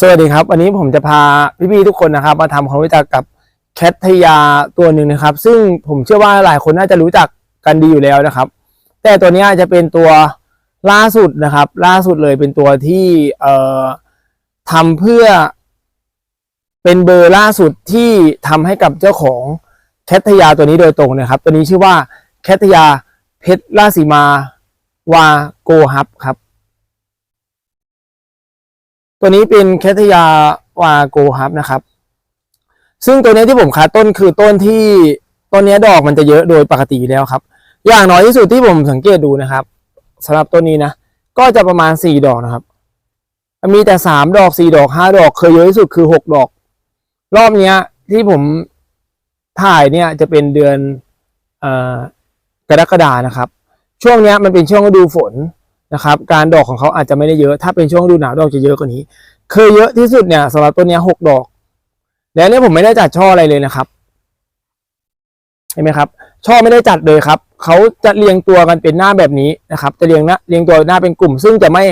สวัสดีครับวันนี้ผมจะพาพี่ๆทุกคนนะครับ มาทำความรู้จักกับแคทยาตัวหนึ่งนะครับ ซึ่งผมเชื่อว่าหลายคนน่าจะรู้จักกันดีอยู่แล้วนะครับ แต่ตัวนี้จะเป็นตัวล่าสุดนะครับ ล่าสุดเลยเป็นตัวที่เอ่อทำเพื่อ เป็นเบอร์ล่าสุดที่ทำให้กับเจ้าของแคทยาตัวนี้โดยตรงนะครับ ตัวนี้ชื่อว่าแคทยาเพชรราสีมาวาโกฮับครับ ตัวนี้เป็นแคทยาวาโกฮับนะครับ ซึ่งตัวนี้ที่ผมคัดต้นคือต้นที่ต้นนี้ดอกมันจะเยอะโดยปกติอยู่แล้วครับ อย่างน้อยที่สุดที่ผมสังเกตดูนะครับสำหรับต้นนี้นะ ก็จะประมาณสี่ดอกนะครับ มีแต่สามดอกสี่ดอกห้าดอก เคยเยอะที่สุดคือหกดอก รอบเนี้ย ที่ผมถ่ายเนี่ยจะเป็นเดือนอกรกฎานะครับ ช่วงเนี้ยมันเป็นช่วงฤดูฝน นะครับการดอกของเขาอาจจะไม่ได้เยอะถ้าเป็นช่วงฤดูหนาวดอกจะเยอะกว่านี้ เคยเยอะที่สุดเนี่ยสำหรับต้นนี้หกดอก แล้วเนี่ยผมไม่ได้จัดช่ออะไรเลยนะครับเห็นไหมครับ ช่อไม่ได้จัดเลยครับเขาจะเรียงตัวกันเป็นหน้าแบบนี้นะครับ จะเรียงหน้าเรียงตัวหน้าเป็นกลุ่ม ซึ่งจะไม่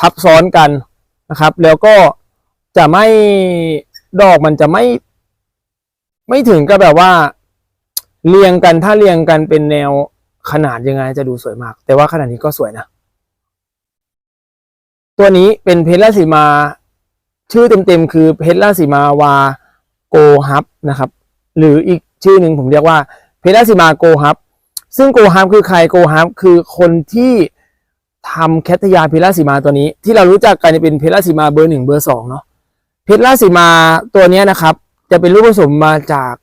ทับซ้อนกันนะครับ แล้วก็จะไม่ดอกมันจะไม่ ไม่ถึงกับแบบว่า เรียงกันถ้าเรียงกันเป็นแนวขนาดยังไงจะดูสวยมาก แต่ว่าขนาดนี้ก็สวยนะ ตัวนี้เป็นเพชรราสีมา ชื่อเต็มๆคือเพชรราสีมาวาโกฮับนะครับ หรืออีกชื่อหนึ่งผมเรียกว่าเพชรราสีมาโกฮับ ซึ่งโกฮับคือใครโกฮับคือคนที่ทำแคทยาเพชรราสีมาตัวนี้ ที่เรารู้จักกันเป็นเพชรราสีมาเบอร์หนึ่งเบอร์สองเนาะเพชรราสีมาตัวเนี้ยนะครับ จะเป็นรูปผสมมาจาก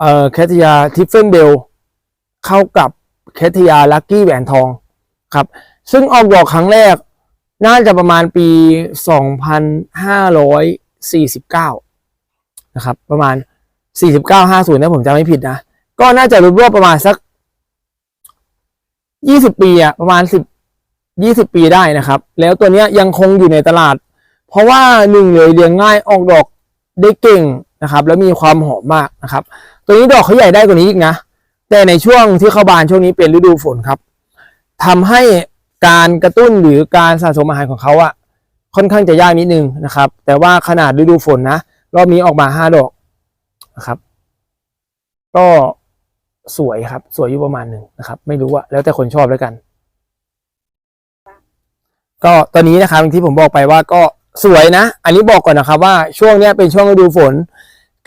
เอ่อแคทยาทิฟเฟนเบลเข้ากับแคทยาลักกี้แหวนทองครับ ซึ่งออกดอกครั้งแรก น่าจะประมาณปี 2549 นะครับ ประมาณ 49 50ถ้าผมจำไม่ผิดนะ ก็น่าจะรวบๆประมาณสัก 20 ปีอะประมาณ 10 20 ปีได้นะครับ แล้วตัวนี้ยยังคงอยู่ในตลาด เพราะว่าหนึ่งเลยเลี้ยงง่ายออกดอกได้เก่งนะครับ แล้วมีความหอมมากนะครับ ตัวนี้ดอกเขาใหญ่ได้กว่านี้อีกนะ แต่ในช่วงที่เข้าบานช่วงนี้เป็นฤดูฝนครับทำให้ การกระตุ้นหรือการสะสมอาหารของเขาอะค่อนข้างจะยากนิดนึงนะครับ แต่ว่าขนาดฤดูฝนนะรอบนี้ออกมาห้าดอกนะครับ ก็สวยครับ สวยอยู่ประมาณหนึ่งนะครับ ไม่รู้อะแล้วแต่คนชอบแล้วกัน ก็ตอนนี้นะครับที่ผมบอกไปว่าก็สวยนะ อันนี้บอกก่อนนะครับว่าช่วงเนี้ยเป็นช่วงฤดูฝน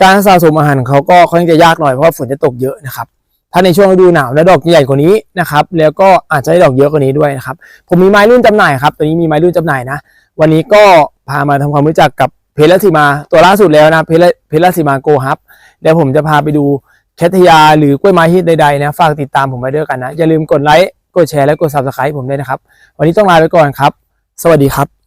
การสะสมอาหารของเขาก็ค่อนข้างจะยากหน่อยเพราะฝนจะตกเยอะนะครับ ถ้าในช่วงฤดูหนาวแล้วดอกใหญ่กว่านี้นะครับ แล้วก็อาจจะได้ดอกเยอะกว่านี้ด้วยนะครับ ผมมีไม้รุ่นจำหน่ายครับตัวนี้มีไม้รุ่นจำหน่ายนะ วันนี้ก็พามาทำความรู้จักกับเพลสิมาตัวล่าสุดแล้วนะเพลสิมาโกฮับเดี๋ยวผมจะพาไปดูแคทยาหรือกล้วยไม้ฮิตใดๆนะฝากติดตามผมไว้ด้วยกันนะ อย่าลืมกดไลค์กดแชร์และกด subscribe ผมด้วยนะครับ วันนี้ต้องลาไปก่อนครับ สวัสดีครับ